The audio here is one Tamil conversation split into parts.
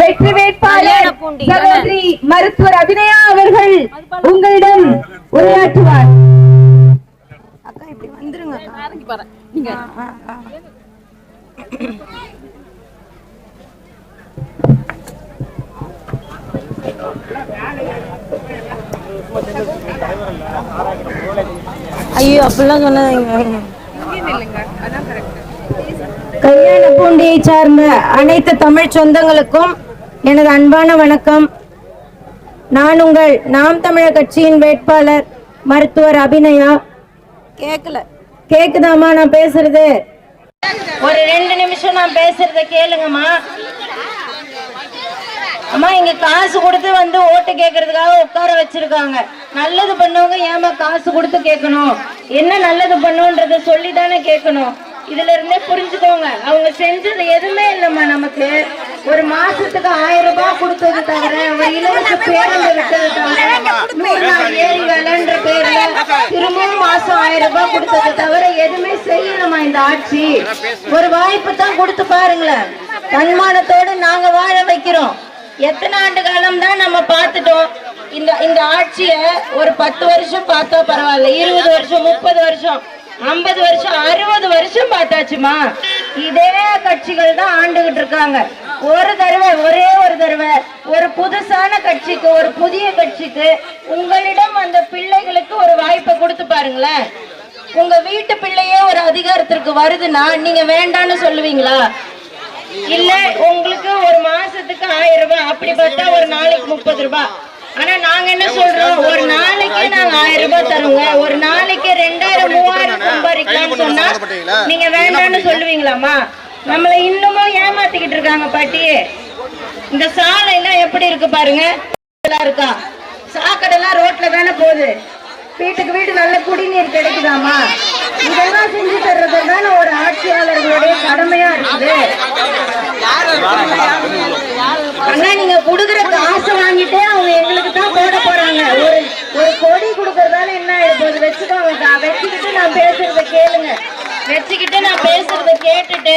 வெற்றி வேட்பாளர். சகோதரி மருத்துவர் அபிநயா அவர்கள் உங்களிடம் உரையாற்றுவார். அக்கா இப்படி வந்துருங்க. ஐயோ அப்படிலாம் சொல்லாதீங்க. கல்யாணப்பூண்டியை சார்ந்த அனைத்து தமிழ் சொந்தங்களுக்கும் எனது அன்பான வணக்கம். நான் உங்கள் நாம் தமிழர் கட்சியின் வேட்பாளர் மருத்துவர் அபிநயா. கேட்கல கேக்குதாம்மா? நான் பேசுறது. ஒரு ரெண்டு நிமிஷம் நான் பேசுறத கேளுங்கம்மா. அம்மா இங்க காசு கொடுத்து வந்து ஓட்டு கேட்கறதுக்காக உட்கார வச்சிருக்காங்க. நல்லது பண்ணவங்க ஏமா காசு கொடுத்து கேட்கணும் என்ன நல்லது பண்ணுன்றத சொல்லி தானே கேட்கணும் இதுல இருந்தே புரிஞ்சுக்கோங்க. அவங்க செஞ்சது எதுவுமே இல்லம்மா நமக்கு. ஒரு மாசத்துக்கு ஆயிரம் ரூபாய் கொடுத்தது தவிர ஒரு இலவச பேருந்து விட்டது தவிர நூறு நாள் ஏரி வேலைன்ற பேர்ல திரும்பவும் மாசம் ஆயிரம் ரூபாய் கொடுத்தது தவிர எதுவுமே செய்யலம்மா இந்த ஆட்சி. ஒரு வாய்ப்பு தான் கொடுத்து பாருங்களேன். தன்மானத்தோடு நாங்க வாழ வைக்கிறோம். எத்தனை ஆண்டு காலம் தான் நம்ம பார்த்துட்டோம். இந்த இந்த ஆட்சிய ஒரு பத்து வருஷம் பார்த்தா பரவாயில்ல. இருபது வருஷம் முப்பது வருஷம் ஐம்பது வருஷம் அறுபது வந்தாச்சுமா? இதே கட்சிகள் தான் ஆண்டுகிட்டு இருக்காங்க. ஒரு தடவை ஒரே ஒரு தடவை ஒரு புதுசான கட்சிக்கு ஒரு புதிய கட்சிக்கு உங்களிடம் அந்த பிள்ளைகளுக்கு ஒரு வாய்ப்பை கொடுத்து பாருங்களேன். உங்க வீட்டு பிள்ளையே ஒரு அதிகாரத்திற்கு வருதுன்னா நீங்க வேண்டான்னு சொல்லுவீங்களா? இல்ல உங்களுக்கு ஒரு மாசத்துக்கு ஆயிரம் ரூபாய் அப்படி பார்த்தா ஒரு நாளைக்கு முப்பது ரூபாய். ஆனா நாங்க என்ன சொல்றோம்? ஒரு நாளைக்கு நாங்க ஆயிரம் ரூபாய் தருவோங்க ஒரு நாளைக்கு ரெண்டாயிரம் மூவாயிரம் சம்பாதிக்கலாம்னு சொன்னா நீங்க வேண்டாம்னு சொல்லுவீங்களாமா நம்மள இன்னமும் ஏமாத்திக்கிட்டு இருக்காங்க பாட்டி. இந்த சாலை எல்லாம் எப்படி இருக்கு பாருங்க? இருக்கா? சாக்கடைலாம் ரோட்ல தானே போகுது. வீட்டுக்கு வீடு நல்ல குடிநீர் கிடைக்குதாமா இதெல்லாம் செஞ்சு தர்றது தானே ஒரு ஆட்சியாளர்களுடைய கடமையா இருக்குது. அண்ணா நீங்க குடுக்குற காசு வாங்கிட்டே அவங்க எங்களுக்கு தான் போட போறாங்க. ஒரு ஒரு கொடி கொடுக்கறதால என்ன ஆயிடுது? வச்சுக்கோங்க வச்சுக்கிட்டு நான் பேசுறத கேளுங்க. வச்சுக்கிட்டு நான் பேசுறத கேட்டுட்டு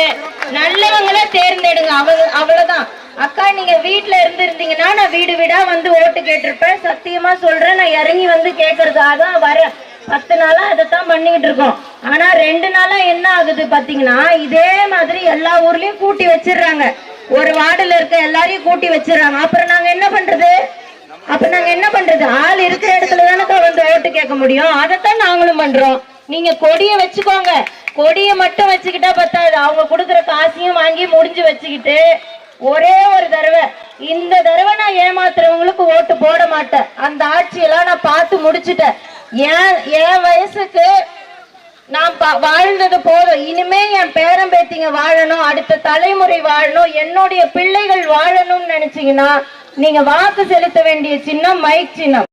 நல்லவங்கள தேர்ந்தெடுங்க. அவ அவ்வளவுதான். அக்கா நீங்க வீட்டுல இருந்து இருந்தீங்கன்னா நான் வீடு வீடா வந்து ஓட்டு கேட்டிருப்பேன். சத்தியமா சொல்றேன். நான் இறங்கி வந்து கேட்கறதாதான் வரேன் பத்து நாளா இதைத்தான் பண்ணிக்கிட்டு இருக்கோம். ஆனா ரெண்டு நாளா என்ன ஆகுது பாத்தீங்கன்னா இதே மாதிரி எல்லா ஊர்லயும் கூட்டி வச்சிடுறாங்க. ஒரு வார்டுல இருக்க எல்லாரையும் கூட்டி வச்சிடுறாங்க. அப்புறம் நாங்க என்ன பண்றது? அப்ப நாங்க என்ன பண்றது? ஆள் இருக்கிற இடத்துல தானே வந்து ஓட்டு கேட்க முடியும். அதைத்தான் நாங்களும் பண்றோம். நீங்க கொடிய வச்சுக்கோங்க. கொடிய மட்டும் வச்சுக்கிட்டா பத்தாது. அவங்க கொடுக்குற காசையும் வாங்கி முடிஞ்சு வச்சுக்கிட்டு ஒரே ஒரு தடவை இந்த தடவை நான் ஏமாத்துறவங்களுக்கு ஓட்டு போட மாட்டேன். அந்த ஆட்சியெல்லாம் நான் பார்த்து முடிச்சிட்டேன். என் வயசுக்கு நான் பா- வாழ்ந்தது போதும். இனிமே என் பேரன் பேத்திங்க வாழணும் அடுத்த தலைமுறை வாழணும் என்னுடைய பிள்ளைகள் வாழணும்னு நினைச்சீங்கன்னா நீங்க வாக்கு செலுத்த வேண்டிய சின்னம் மைக் சின்னம்.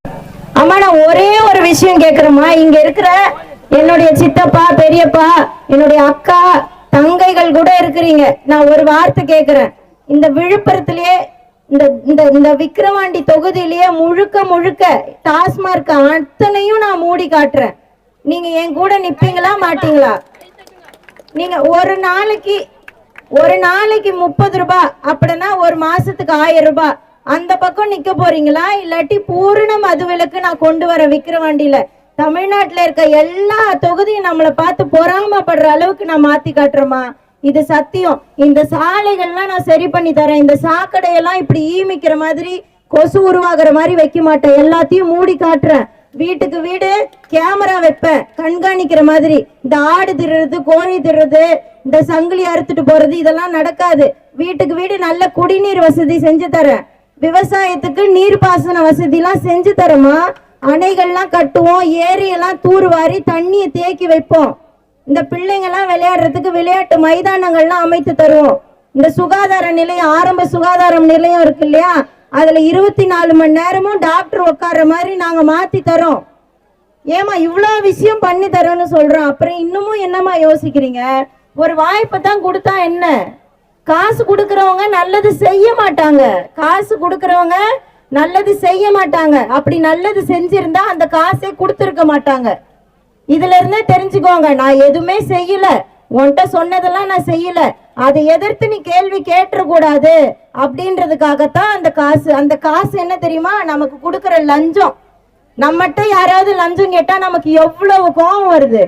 அம்மா நான் ஒரே ஒரு விஷயம் கேக்குறேம்மா. இங்க இருக்கிற என்னுடைய சித்தப்பா பெரியப்பா என்னுடைய அக்கா தங்கைகள் கூட இருக்கிறீங்க. நான் ஒரு வார்த்தை கேக்குறேன். இந்த விழுப்புரத்திலேயே இந்த இந்த இந்த விக்கிரவாண்டி தொகுதியிலேயே முழுக்க முழுக்க டாஸ்மார்க் அத்தனையும் நான் மூடி காட்டுறேன். நீங்க என் கூட நிப்பீங்களா மாட்டீங்களா? நீங்க ஒரு நாளைக்கு ஒரு நாளைக்கு முப்பது ரூபாய் அப்படின்னா ஒரு மாசத்துக்கு ஆயிரம் ரூபாய் அந்த பக்கம் நிக்க போறீங்களா? இல்லாட்டி பூரண மதுவிலக்கு நான் கொண்டு வர விக்கிரவாண்டியில. தமிழ்நாட்டுல இருக்க எல்லா தொகுதியும் நம்மளை பார்த்து பொறாமப்படுற அளவுக்கு நான் மாத்தி காட்டுறேமா இது சத்தியம். இந்த சாலைகள்லாம் நான் சரி பண்ணி தரேன். இந்த சாக்கடையெல்லாம் இப்படி ஈமிக்கிற மாதிரி கொசு உருவாகிற மாதிரி வைக்க மாட்டேன். எல்லாத்தையும் மூடி காட்டுறேன். வீட்டுக்கு வீடு கேமரா வைப்பேன். கண்காணிக்கிற மாதிரி. இந்த ஆடு திருடுறது கோழி திருடுறது இந்த சங்கிலி அறுத்துட்டு போறது இதெல்லாம் நடக்காது. வீட்டுக்கு வீடு நல்ல குடிநீர் வசதி செஞ்சு தரேன். விவசாயத்துக்கு நீர்ப்பாசன வசதிலாம் செஞ்சு தரமா அணைகள்லாம் கட்டுவோம் ஏரியெல்லாம் தூர்வாரி தண்ணியை தேக்கி வைப்போம். இந்த பிள்ளைங்கெல்லாம் விளையாடுறதுக்கு விளையாட்டு மைதானங்கள்லாம் அமைத்து தருவோம். இந்த சுகாதார நிலையம் ஆரம்ப சுகாதாரம் நிலையம் இருக்கு இல்லையா? அதுல இருபத்தி நாலு மணி நேரமும் டாக்டர் உட்கார்ற மாதிரி நாங்க மாத்தி தரோம். ஏமா இவ்வளோ விஷயம் பண்ணி தரோன்னு சொல்றோம். அப்புறம் இன்னமும் என்னம்மா யோசிக்கிறீங்க? ஒரு வாய்ப்பை தான் கொடுத்தா என்ன? காசு கொடுக்கறவங்க நல்லது செய்ய மாட்டாங்க. காசு கொடுக்கறவங்க நல்லது செய்ய மாட்டாங்க. அப்படி நல்லது செஞ்சிருந்தா அந்த காசே கொடுத்துருக்க மாட்டாங்க. இதுல இருந்தே தெரிஞ்சுக்கோங்க நான் எதுவுமே செய்யல. உன்கிட்ட சொன்னதெல்லாம் நான் செய்யல. அதை எதிர்த்து நீ கேள்வி கேட்டுறக்கூடாது அப்படின்றதுக்காகத்தான் அந்த காசு. அந்த காசு என்ன தெரியுமா? நமக்கு கொடுக்குற லஞ்சம். நம்மகிட்ட யாராவது லஞ்சம் கேட்டா நமக்கு எவ்வளவு கோபம் வருது.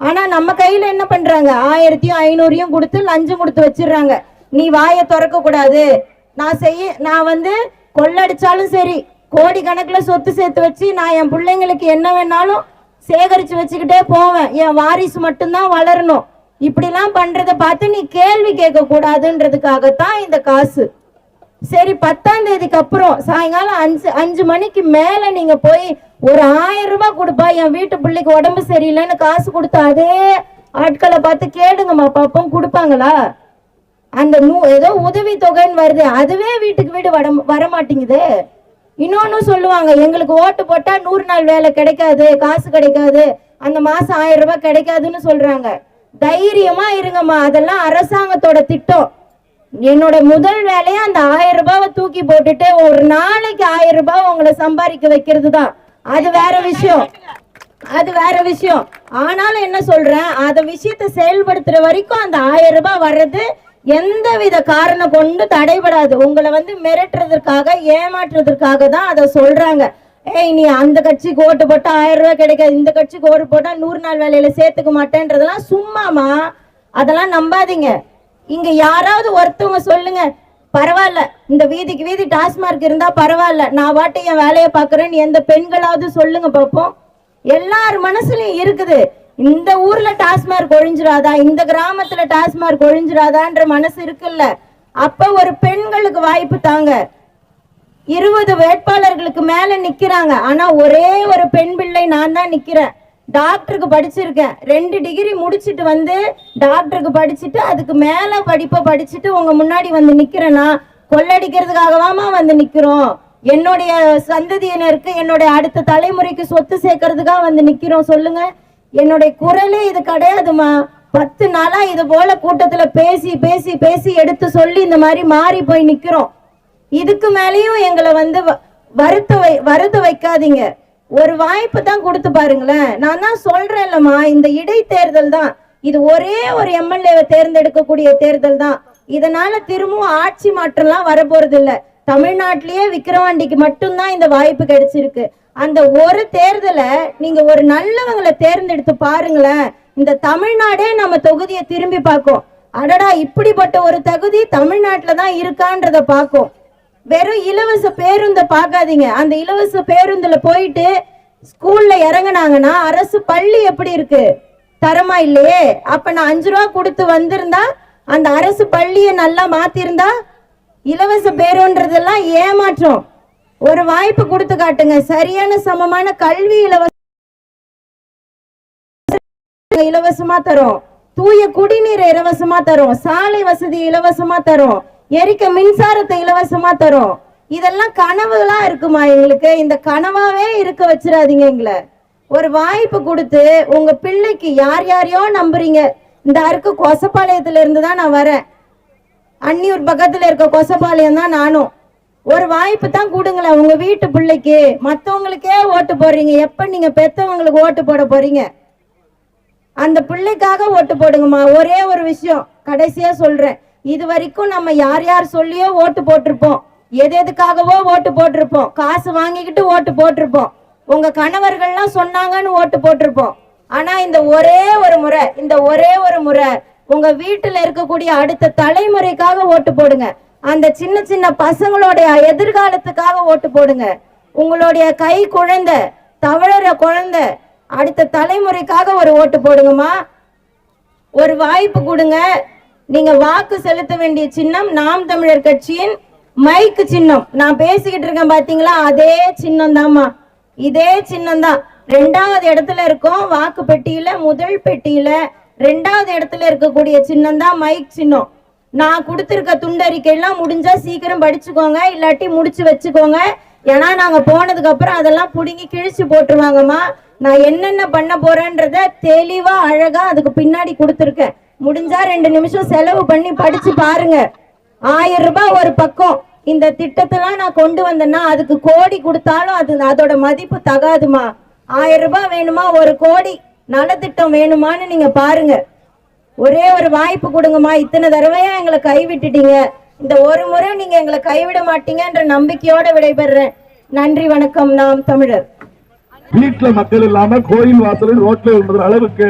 ஆனா நம்ம கையில என்ன பண்றாங்க? ஆயிரத்தையும் ஐநூறையும் கொடுத்து லஞ்சம் கொடுத்து வச்சிடுறாங்க. நீ வாயை திறக்க கூடாது நான் செய்ய நான் வந்து கொள்ளடிச்சாலும் சரி கோடி கணக்குல சொத்து சேர்த்து வச்சு நான் என் பிள்ளைங்களுக்கு என்ன வேணாலும் சேகரிச்சு வச்சுக்கிட்டே போவேன். என் வாரிசு மட்டும்தான் வளரணும். இப்படிலாம் பண்றத பார்த்து நீ கேள்வி கேட்க கூடாதுன்றதுக்காகத்தான் இந்த காசு. சரி பத்தாம் தேதிக்கு அப்புறம் சாயங்காலம் அஞ்சு அஞ்சு மணிக்கு மேல நீங்க போய் ஒரு ஆயிரம் ரூபாய் கொடுப்பா. என் வீட்டு பிள்ளைக்கு உடம்பு சரியில்லைன்னு காசு கொடுத்தா அதே ஆட்களை பார்த்து கேளுங்கம்மா பாப்போம் கொடுப்பாங்களா? அந்த நூ ஏதோ உதவி தொகைன்னு வருது அதுவே வீட்டுக்கு வீடு வர வர மாட்டேங்குது இன்னொன்னு சொல்லுவாங்க எங்களுக்கு ஓட்டு போட்டா நூறு நாள் வேலை கிடைக்காது காசு கிடைக்காது அந்த மாசம் ஆயிரம் ரூபாய் கிடைக்காதுன்னு சொல்றாங்க. தைரியமா இருங்கம்மா அதெல்லாம் அரசாங்கத்தோட திட்டம். என்னோட முதல் வேலையை அந்த ஆயிரம் ரூபாவை தூக்கி போட்டுட்டு ஒரு நாளைக்கு ஆயிரம் ரூபாய் உங்களை சம்பாதிக்க வைக்கிறது தான் அது வேற விஷயம். அது வேற விஷயம். ஆனாலும் என்ன சொல்றேன் அந்த விஷயத்தை செயல்படுத்துற வரைக்கும் அந்த ஆயிரம் ரூபாய் வர்றது எந்தவித காரணம் கொண்டு தடைபடாது. உங்களை வந்து மிரட்டுறதுக்காக ஏமாற்றுறதுக்காக தான் அதை சொல்றாங்க. ஏய் நீ அந்த கட்சிக்கு ஓட்டு போட்டா ஆயிரம் ரூபாய் கிடைக்காது. இந்த கட்சிக்கு ஓட்டு போட்டா நூறு நாள் வேலையில சேர்த்துக்க மாட்டேன்றதெல்லாம் சும்மாமா அதெல்லாம் நம்பாதீங்க. இங்க யாராவது ஒருத்தவங்க சொல்லுங்க பரவாயில்ல இந்த வீதிக்கு வீதி டாஸ்மார்க் இருந்தா பரவாயில்ல. நான் பாட்டு என் வேலையை பாக்குறேன்னு எந்த பெண்களாவது சொல்லுங்க பாப்போம். எல்லார் மனசுலயும் இருக்குது. இந்த ஊர்ல டாஸ்மார்க் ஒழிஞ்சிராதா இந்த கிராமத்துல டாஸ்மார்க் ஒழிஞ்சிராதான்ற மனசு இருக்குல்ல. அப்ப ஒரு பெண்களுக்கு வாய்ப்பு தாங்க. இருபது வேட்பாளர்களுக்கு மேல நிக்கிறாங்க. ஆனா ஒரே ஒரு பெண் பிள்ளை நான் தான் நிக்கிறேன். டாக்டருக்கு படிச்சிருக்கேன். ரெண்டு டிகிரி முடிச்சிட்டு வந்து டாக்டருக்கு படிச்சுட்டு அதுக்கு மேல படிப்பை படிச்சுட்டு உங்க முன்னாடி வந்து நிக்கிறேன்னா கொள்ளடிக்கிறதுக்காகவாமா வந்து நிக்கிறோம். என்னுடைய சந்ததியினருக்கு என்னுடைய அடுத்த தலைமுறைக்கு சொத்து சேர்க்கறதுக்காக வந்து நிக்கிறோம். சொல்லுங்க. என்னுடைய குரலே இது கிடையாதுமா பத்து நாளா இது போல கூட்டத்துல பேசி பேசி பேசி எடுத்து சொல்லி இந்த மாதிரி மாறி போய் நிக்கிறோம். இதுக்கு மேலேயும் எங்களை வந்து வ- வருத்த வை வருத்த வைக்காதீங்க. ஒரு வாய்ப்பு தான் கொடுத்து பாருங்களேன். நான் தான் சொல்றேன்லம்மா இந்த இடைத்தேர்தல் தான். இது ஒரே ஒரு எம்எல்ஏவை தேர்ந்தெடுக்கக்கூடிய தேர்தல் தான். இதனால திரும்பவும் ஆட்சி மாற்றம்லாம் வரப்போறது இல்லை தமிழ்நாட்டிலேயே விக்கிரவாண்டிக்கு மட்டும்தான் இந்த வாய்ப்பு கிடைச்சிருக்கு. அந்த ஒரு தேர்தலை நீங்க ஒரு நல்லவங்களை தேர்ந்தெடுத்து பாருங்களேன். இந்த தமிழ்நாடே நம்ம தொகுதியை திரும்பி பார்க்கும். அடடா இப்படிப்பட்ட ஒரு தகுதி தமிழ்நாட்டில் தான் இருக்கான்றத பார்க்கும். வெறும் இலவச பேருந்தை பார்க்காதீங்க. அந்த இலவச பேருந்துல போயிட்டு ஸ்கூல்ல இறங்குனாங்கன்னா அரசு பள்ளி எப்படி இருக்கு? தரமா இல்லையே. அப்ப நான் அஞ்சு ரூபா கொடுத்து வந்திருந்தா அந்த அரசு பள்ளியை நல்லா மாத்திருந்தா இலவச பேருன்றதெல்லாம் ஏமாற்றம். ஒரு வாய்ப்பு கொடுத்து காட்டுங்க. சரியான சமமான கல்வி இலவச இலவசமா தரும். தூய குடிநீரை இலவசமா தரும். சாலை வசதி இலவசமா தரும். எரிக்க மின்சாரத்தை இலவசமா தரும். இதெல்லாம் கனவுகளா இருக்குமா எங்களுக்கு? இந்த கனவாவே இருக்க வச்சிடாதீங்க எங்களை. ஒரு வாய்ப்பு கொடுத்து உங்க பிள்ளைக்கு யார் யாரையோ நம்புறீங்க. இந்த அருக்கு கொசப்பாளையத்துல இருந்து தான் நான் வரேன். அன்னியூர் பக்கத்துல இருக்க கொசப்பாளையம் தான் நானும். ஒரு வாய்ப்பு தான் கொடுங்களேன் உங்க வீட்டு பிள்ளைக்கு. மத்தவங்களுக்கே ஓட்டு போடுறீங்க. எப்ப நீங்க பெத்தவங்களுக்கு ஓட்டு போட போறீங்க? அந்த பிள்ளைக்காக ஓட்டு போடுங்கம்மா. ஒரே ஒரு விஷயம் கடைசியா சொல்றேன். இது வரைக்கும் நம்ம யார் யார் சொல்லியோ ஓட்டு போட்டிருப்போம். எது எதுக்காகவோ ஓட்டு போட்டிருப்போம். காசு வாங்கிக்கிட்டு ஓட்டு போட்டிருப்போம். உங்க கணவர்கள்லாம் சொன்னாங்கன்னு ஓட்டு போட்டிருப்போம். ஆனா இந்த ஒரே ஒரு முறை இந்த ஒரே ஒரு முறை உங்க வீட்டுல இருக்கக்கூடிய அடுத்த தலைமுறைக்காக ஓட்டு போடுங்க. அந்த சின்ன சின்ன பசங்களுடைய எதிர்காலத்துக்காக ஓட்டு போடுங்க. உங்களுடைய கை குழந்தை தவழற குழந்தை அடுத்த தலைமுறைக்காக ஒரு ஓட்டு போடுங்கம்மா. ஒரு வாய்ப்பு கொடுங்க. நீங்க வாக்கு செலுத்த வேண்டிய சின்னம் நாம் தமிழர் கட்சியின் மைக்கு சின்னம். நான் பேசிக்கிட்டு இருக்கேன் பாத்தீங்களா? அதே சின்னம் தான்மா இதே சின்னம் தான் ரெண்டாவது இடத்துல இருக்கும் வாக்கு பெட்டியில முதல் பெட்டியில ரெண்டாவது இடத்துல இருக்கக்கூடிய சின்னம் தான் மைக் சின்னம். நான் கொடுத்துருக்க துண்டறிக்கையெல்லாம் முடிஞ்சா சீக்கிரம் படிச்சுக்கோங்க இல்லாட்டி முடிச்சு வச்சுக்கோங்க. ஏன்னா நாங்க போனதுக்கு அப்புறம் அதெல்லாம் புடுங்கி கிழிச்சு போட்டுருவாங்கம்மா. நான் என்னென்ன பண்ண போறேன்றத தெளிவா அழகா அதுக்கு பின்னாடி கொடுத்துருக்கேன். முடிஞ்சா ரெண்டு நிமிஷம் செலவு பண்ணி படிச்சு பாருங்க. ஆயிரம் ரூபாய் ஒரு பக்கம். இந்த திட்டத்தெல்லாம் நான் கொண்டு வந்தேன்னா அதுக்கு கோடி கொடுத்தாலும் அது அதோட மதிப்பு தகாதுமா. ஆயிரம் ரூபாய் வேணுமா? ஒரு கோடி. நலத்திட்டம் வேணுமான்னு நீங்க பாருங்க. ஒரே ஒரு வாய்ப்பு கொடுங்கம்மா. இத்தனை தடவையா எங்களை கைவிட்டுட்டீங்க. இந்த ஒரு முறை நீங்க எங்களை கைவிட மாட்டீங்கன்ற நம்பிக்கையோட விடைபெறேன். நன்றி வணக்கம். நாம் தமிழர். வீட்டுல மக்கள் இல்லாம கோயில் வாசலில் ரோட்ல விழுற அளவுக்கு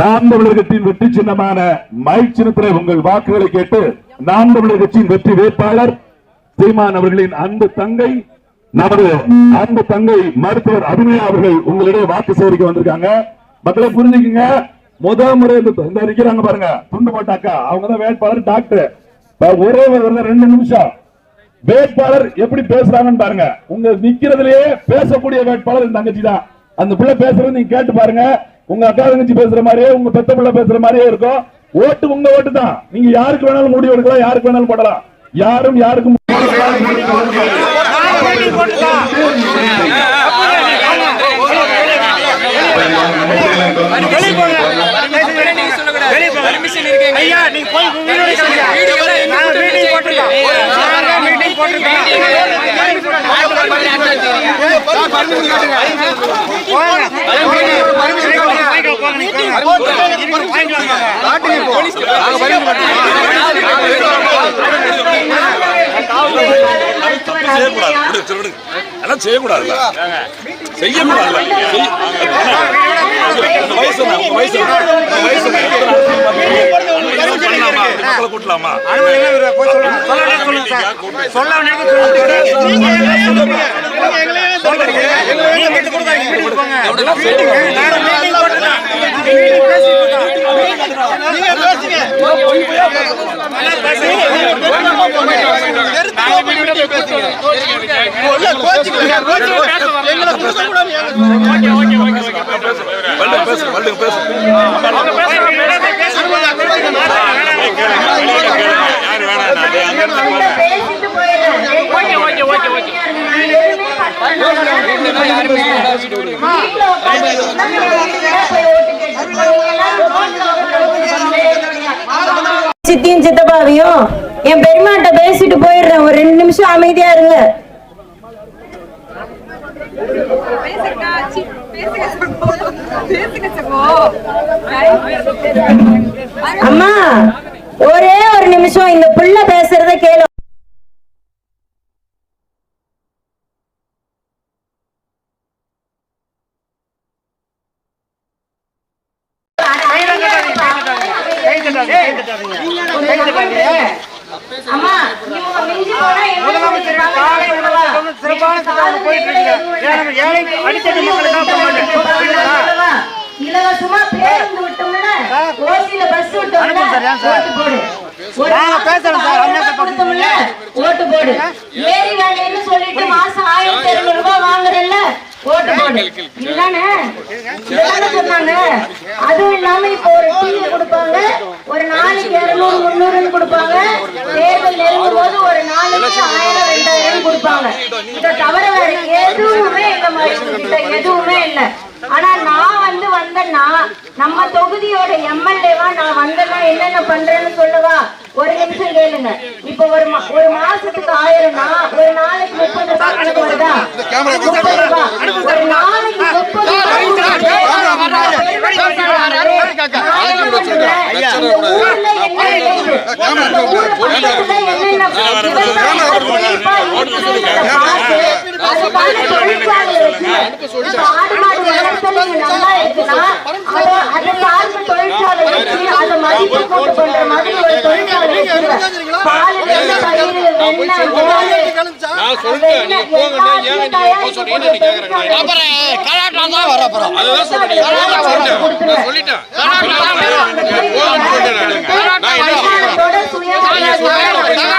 நாம் தமிழர் கட்சியின் வெற்றி சின்னமான மைக் சின்னத்திலே உங்கள் வாக்குகளை கேட்டு நாம் தமிழர் கட்சியின் வெற்றி வேட்பாளர் சீமான் அவர்களின் அன்பு தங்கை நமது அன்பு தங்கை மருத்துவர் அபிநயா அவர்கள் உங்களிடையே வாக்கு சேகரிக்க வந்திருக்காங்க. மக்களை புரிஞ்சுக்குங்க. முதல் முறை இந்த இந்த பாருங்க துண்டு போட்டாக்கா அவங்க தான் வேட்பாளர் டாக்டர் இப்ப ஒரே ரெண்டு நிமிஷம் வேட்பாளர் எப்படி பேசுறாங்கன்னு பாருங்க உங்க நிக்கிறதுலயே பேசக்கூடிய வேட்பாளர் இந்த தங்கச்சி தான் அந்த பிள்ளை பேசுறது நீங்க கேட்டு பாருங்க உங்க அக்கா தங்கச்சி பேசுற மாதிரியே உங்க பெத்த பிள்ளை பேசுற மாதிரியே இருக்கும் ஓட்டு உங்க ஓட்டு தான் நீங்க யாருக்கு வேணாலும் முடிவு எடுக்கலாம் யாருக்கு வேணாலும் போடலாம் யாரும் யாருக்கும் ஐயா நீங்க போய் வீடியோ. நான் மீட்டிங் போட்டிருக்கோம் நாங்க மீட்டிங் போட்டிருக்கோம் மருத்துவர் அபிநயா விடு, சரி, விடுங்க. அதெல்லாம் செய்யக்கூடாதுல்ல. செய்யக்கூடாதுல்ல. செய்ய- உங்க வயசு வயசு வயசு கூட்டலாமா? சொல்ல பேசுங்க. நல்லா பேசுங்க. சித்தியும் சித்தப்பாவையும் என் பெரியமாட்ட பேசிட்டு போயிடுறேன். ஒரு ரெண்டு நிமிஷம் அமைதியா இருங்க. அம்மா ஒரே ஒரு நிமிஷம் இந்த புள்ள பேசுறத கேளு அம்மா இவங்க மிஞ்சி போனா என்ன முதலமைச்சர் காலை உணவு திட்டம் சிறப்பான திட்டம் போயிட்டு ஏழை அடித்தட்டு மக்களுக்காக. இலவசமா பேருந்து ஓசியில பஸ்? ஓட்டு போடு ஓட்டு ஏரி வேலைன்னு சொல்லிட்டு மாசம் ஆயிரத்தி இருநூறு ரூபாய் வாங்குறல்ல ஓட்டு போடு. இதுதானே இதுதானே சொன்னாங்க. அதுவும் இல்லாம இப்போ ஒரு டீ கொடுப்பாங்க. ஒரு நாளைக்கு இருநூறு முந்நூறுன்னு கொடுப்பாங்க. தேர்தல் நெருங்கும் போது ஒரு நாளைக்கு ஆயிரம் ரெண்டாயிரம் கொடுப்பாங்க. இதை தவிர வேற எதுவுமே மாதிரி கிட்ட எதுவுமே இல்ல. ஆனா நான் வந்து வந்தேன்னா நம்ம தொகுதியோட எம்எல்ஏவா நான் வந்தேன்னா என்னென்ன பண்றேன்னு சொல்லவா? ஒரு நிமிஷம் கேளுங்க. இப்ப ஒரு ஒரு மாசத்துக்கு ஆயிரம்னா ஒரு நாளைக்கு முப்பது ரூபாய் கணக்கு வருதா? முப்பது ரூபாய். ஒரு நாளைக்கு முப்பது ரூபாய் நான் ஊர் பக்கத்துல என்னென்ன விவசாயம் செழிப்பா இருக்குன்றத பார்த்து, அதுக்கான தொழிற்சாலை வச்சு, இப்ப ஆடு மாடு வளர்த்தல் இங்க நல்லா இருக்குன்னா, அதை- அதை சார்ந்த தொழிற்சாலை வச்சு, அதை மதிப்பு கூட்டு பண்ற மாதிரி ஒரு தொழிற்சாலை வச்சுருங்க. பால், வெண்ணெய், தயிர், வெண்ணெய், மோர், வெண்ணெய் எல்லாத்தையும் தயாரிக்கக்கூடிய தொழிற்சாலை கொடுத்துருவேன்.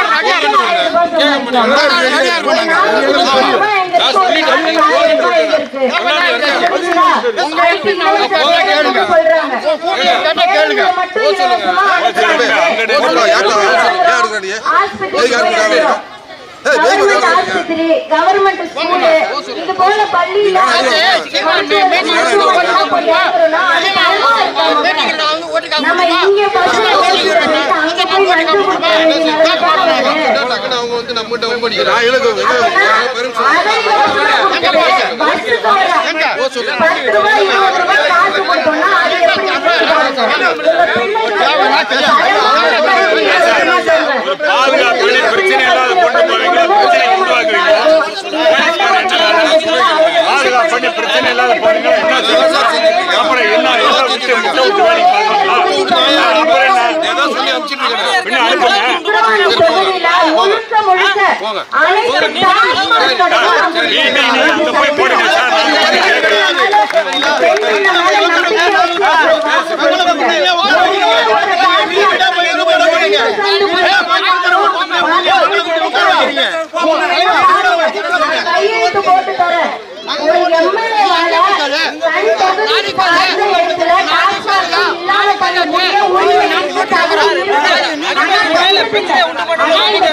தமிழ்நாட்டோட கவர்மெண்ட் ஸ்கூலு இது போல பள்ளியில நம்ம இங்க விட்டு அங்க போய் லஞ்சம் கொடுக்க பாருங்க. உங்க பிள்ளைங்க பாதுகாப்பு பிரச்சனை இல்லாத கொண்டு போவீங்க பிரச்சனை உருவாக்குவீங்க பாதுகாப்பு பண்ணி பிரச்சனை இல்லாத போறீங்க? அப்புறம் என்ன எல்லாம் விட்டு முட்டை விட்டு வேலைக்கு பார்க்கணுங்களா அப்புறம் என்ன ஏதோ சொல்லி அனுப்பிச்சிட்டு இருக்கேன் பின்ன அனுப்புங்க கையெழுத்து போட்டு தரேன் ஒரு எம்எல்ஏ வாழ தனி தொகுதி சார்ந்த இடத்துல டாஸ்மாக் இல்லாத முடிய உரிமை இருக்கு,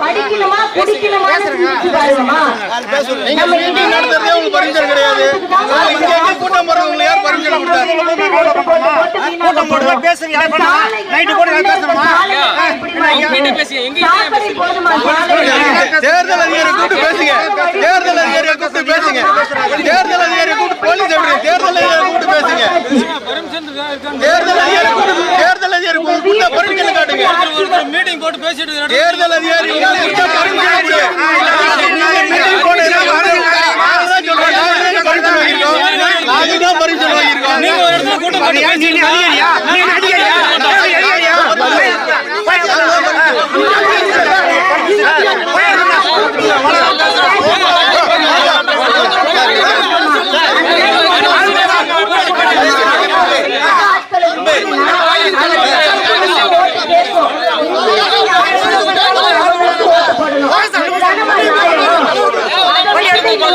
படிக்கணுமா குடிக்கணுமா நம்ம மீட்டிங் நடத்துறதே உங்களுக்கு கிடையாது இங்க கூட்டம் யார் கொடுத்தாரு கூட்டம் நைட்டு கூட நான் பேசணுமா சாக்கடை போதுமா சாக்கடை தேர்தல் அதிகாரி கூப்பிட்டு பேசுங்க. தேர்தல் அதிகாரியை கூப்பிட்டு பேசுங்க. தேர்தல் அதிகாரி கூப்பிட்டு போலீஸ் எப்படி தேர்தல் அதிகாரி கூப்பிட்டு பேசுங்க. தேர்தல் அதிகாரி தேர்தல் அதிகாரி கூப்பிட்டு பரிஞ்சல் காட்டுங்க. மீட்டிங் போட்டு பேசிட்டு தேர்தல் அதிகாரி மீட்டிங் போடுறேன் நாங்க சொல்றோம் நாங்க பரிஞ்சல் வாங்கியிருக்கோம். நாங்க நீங்க ஒரு இடத்துல கூட்டம் போட்டு பேசிட்டு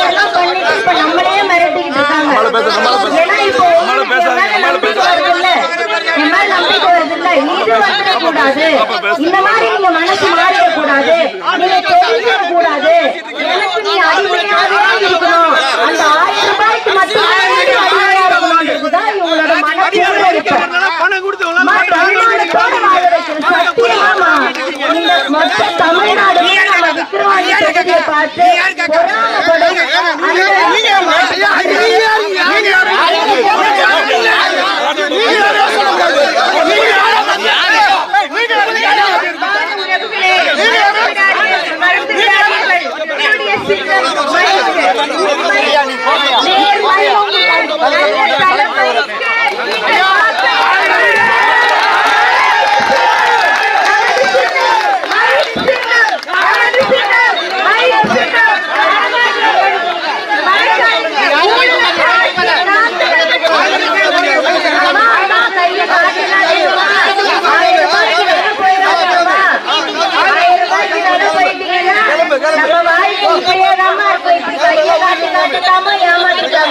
நம்மளே மிரட்டிக்கிட்டு இருக்காங்க ஏன்னா இப்போ நம்பிக்கை வருதுல்ல என் மேல நம்பிக்கை வருதுல்ல இது வந்துடக்கூடாது இந்த மாதிரி நீங்க மனசு மாறிடக்கூடாது நீங்க தெரிஞ்சிட கூடாது எனக்கு நீ அடிமையாவே இருக்கணும் அந்த ஆயிரம் ரூபாய்க்கு மட்டும் அடிமையா இருக்கணும்ன்றதுதான் இவங்களோட மனசோட இருக்கு மொத்த நம்ம தொகுதியை பார்த்து பொறாமைப்படும்.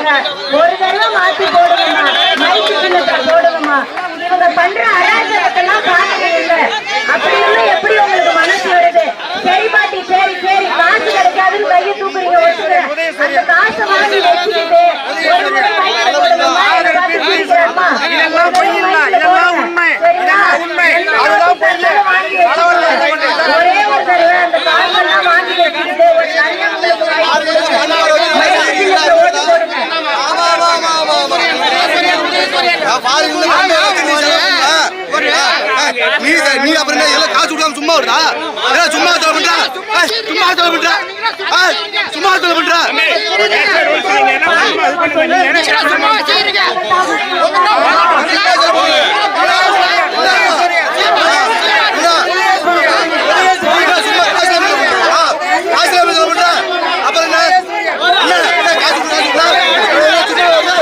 ஒரு தடவை மாத்தி போடுங்கம்மா. மைக்கு சின்னத்தை போடுங்கம்மா. இவங்க பண்ற அராஜகத்தெல்லாம் பார்க்கவே இல்லை. அப்படி இல்லை எப்படி உங்களுக்கு மனசு வருது? சரி பாட்டி சரி சரி. காசு கிடைக்காதுன்னு கையை தூக்குறீங்க ஒத்துக்கிறேன் அந்த காசை வாங்கி வச்சுக்கிட்டு ஒரு தடவை மைக்ல போடுங்கம்மா இதை பார்த்து சிரிக்கிறேம்மா. ஒரு தடவை மைக்ல போடுங்க. சரிங்களா? எல்லாத்தையும் ஒரு தடவை வாங்கி வச்சுக்கோங்க. ஒரே ஒரு தடவை அந்த காசெல்லாம் வாங்கி வச்சுக்கிட்டு ஒரு நல்லவங்களுக்கு வாங்கி கொடுங்க. மைக்கு சின்னத்தை ஓட்டு போடுங்க நீ நீ அப்புறம் எல்லாம் காசு கொடுக்காம சும்மா ஏய், சும்மா தொலை பண்றா. சும்மா தொலை பண்றா. சும்மா தொலை பண்றா சும்மா காசு இல்லாம தொலை பண்றா. காசு இல்லாம தொலை பண்றா. அப்புறம் என்ன? என்ன? என்ன காசு கொடுக்காம சும்மா விடுறா? காசு கொடுத்து என்ன?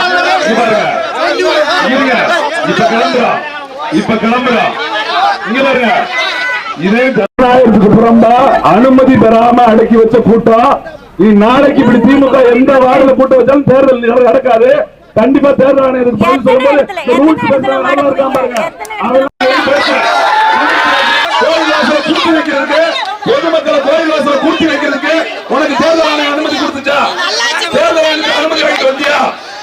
அண்ணா, இங்க பாருங்க. இருங்க. இப்ப கிளம்புறோம் இப்ப கிளம்புறோம் இங்க பாருங்க. இதே ஜனநாயகத்துக்கு புறம்பா அனுமதி பெறாம அடக்கி வச்ச கூட்டம் நீ நாளைக்கு இப்படி திமுக எந்த வார்டுல கூட்டம் வச்சாலும் தேர்தல் நடக்காது. கண்டிப்பா தேர்தல் ஆணையத்துக்கு பதில் சொல்லும்போது இருக்கான் பாருங்க. பொதுமக்களை கோயில் வாசல கூட்டி வைக்கிறதுக்கு உனக்கு தேர்தல் ஆணையம் அனுமதி கொடுத்துச்சா தேர்தல் ஆணையத்துக்கு அனுமதி வாங்கிட்டு வந்தியா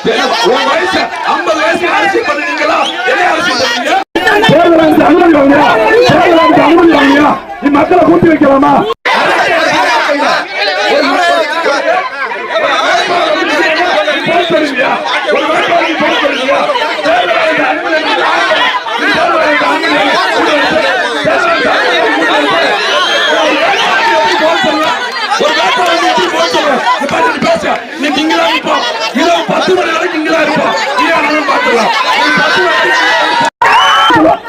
உன் வயசு 50 வயசுல அரசியல் பண்ணுவீங்களா என்ன அரசியல் பண்ணுவீங்க அனுமதி வாங்கியா அனுமதி வாங்கியா நீ மக்களை கூட்டி வைக்கலாமா போன் பண்ணுவியா? ஒரு வேட்பாளருக்கு போன் பண்ணுவியா? தேர்தல் ஆணையத்துக்கு அனுமதி வாங்கியா? நீ தேர்தல் ஆணையத்துக்கு அனுமதி வாங்கியா? தேர்தல் ஆணையத்துக்கு அனுமதி வாங்கியா? போன் பண்ணுவா? ஒரு வேட்பாளருக்கு எப்படி போன் பண்ணுவ? நீ பாரு, நீ பேசு. நீ இங்கதான் இருப்போம். இரவு பத்து மணி வரைக்கும் இங்கதான் இருப்போம். நீ யாரும் பார்த்துக்கலாம். நீ பத்து மணி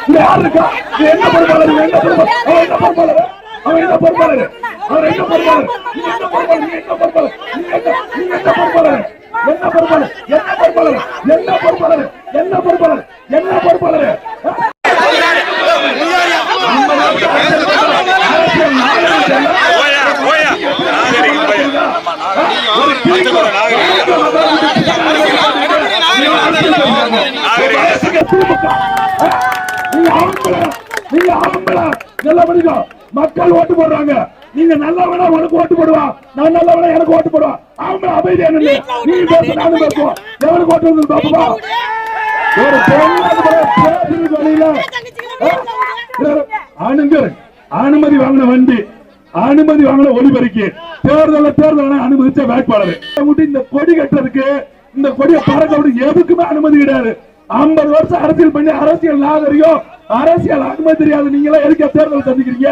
இங்க யார் இருக்கா? இது என்ன பொறுப்பாளர்? என்ன பொறுப்பாளர்? அவன் என்ன பொறுப்பாளர்? அவன் என்ன பொறுப்பாளர்? அவர் என்ன பொறுப்பாளர்? நீ என்ன பொறுப்பாளர்? நீ என்ன பொறுப்பாளர்? நீ என்ன- நீ என்ன பொறுப்பாளர்? என்ன பொறுப்பாளர்? என்ன பொறுப்பாளர்? என்ன பொறுப்பாளர்? என்ன பொறுப்பாளர்? என்ன பொறுப்பாளர்? நம்ம நாட்டு அரசியல் நாகரிகம் போயா போயா நாகரிகம் போயா ஒரு திமுக நீங்க ஆம்பளை நீங்க ஆம்பளை நல்லா படிங்க மக்கள் ஓட்டு போடுறாங்க. நீங்க நல்லவனா உனக்கு ஓட்டு போடுவான் நான் நல்லவனா எனக்கு ஓட்டு அமைதியா நில்லு. நீ பேச நானும் பேசுவோம். எவனுக்கு ஓட்டு வந்து பாப்பா? ஒரு பெண்ணாக வழியில அணுங்கர் அனுமதி வாங்கின வண்டி அனுமதி வாங்கின ஒளிபெருக்கி தேர்தல தேர்தல் அனுமதிச்ச வேட்பாளர். இந்த கொடி கட்டுறதுக்கு இந்த கொடியை பறக்க எதுக்குமே அனுமதி கிடையாது. ஐம்பது வருஷம் அரசியல் பண்ணி அரசியல் நாகரிகம் அரசியல் அனுமதி தெரியாது நீங்களா எதுக்கு தேர்தல் சந்திக்கிறீங்க?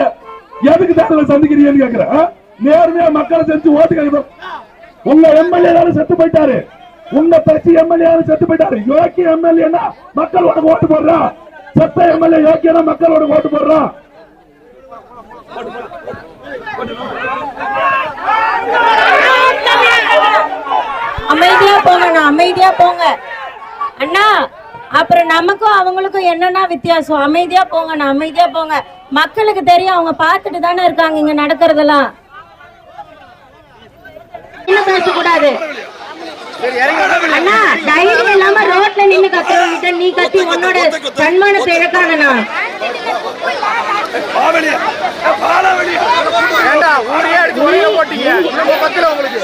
எதுக்கு தேர்தல் சந்திக்கிறீங்கன்னு கேக்குறேன் நேர்மையா மக்களை செஞ்சு ஓட்டு கேட்கணும் உங்க எம்எல்ஏ யாரும் செத்து போயிட்டாரு. உங்க கட்சி எம்எல்ஏ யாரும் செத்து போயிட்டாரு. யோக்கிய எம்எல்ஏனா மக்கள் உனக்கு ஓட்டு போடுறா. செத்த எம்எல்ஏ யோக்கியனா மக்கள் உனக்கு ஓட்டு போடுறா. அமைதியா போங்க அமைதியா போங்க. அண்ணா அப்புறம் நமக்கும் அவங்களுக்கும் என்னன்னா வித்தியாசம்? அமைதியா போங்க நான் அமைதியா போங்க. மக்களுக்கு தெரியும் அவங்க பார்த்துட்டு தானே இருக்காங்க இங்க நடக்கிறதெல்லாம். இன்னும் பேசக்கூடாது? அண்ணா தைரியம் இல்லாம ரோட்ல நின்னு கத்துறவங்கிட்ட நீ கத்தி உன்னோட சன்மானத்தை இழக்காதண்ணா ஏண்டா ஊரையே அடிச்சு ஒரே போட்டீங்க. உங்களுக்கு.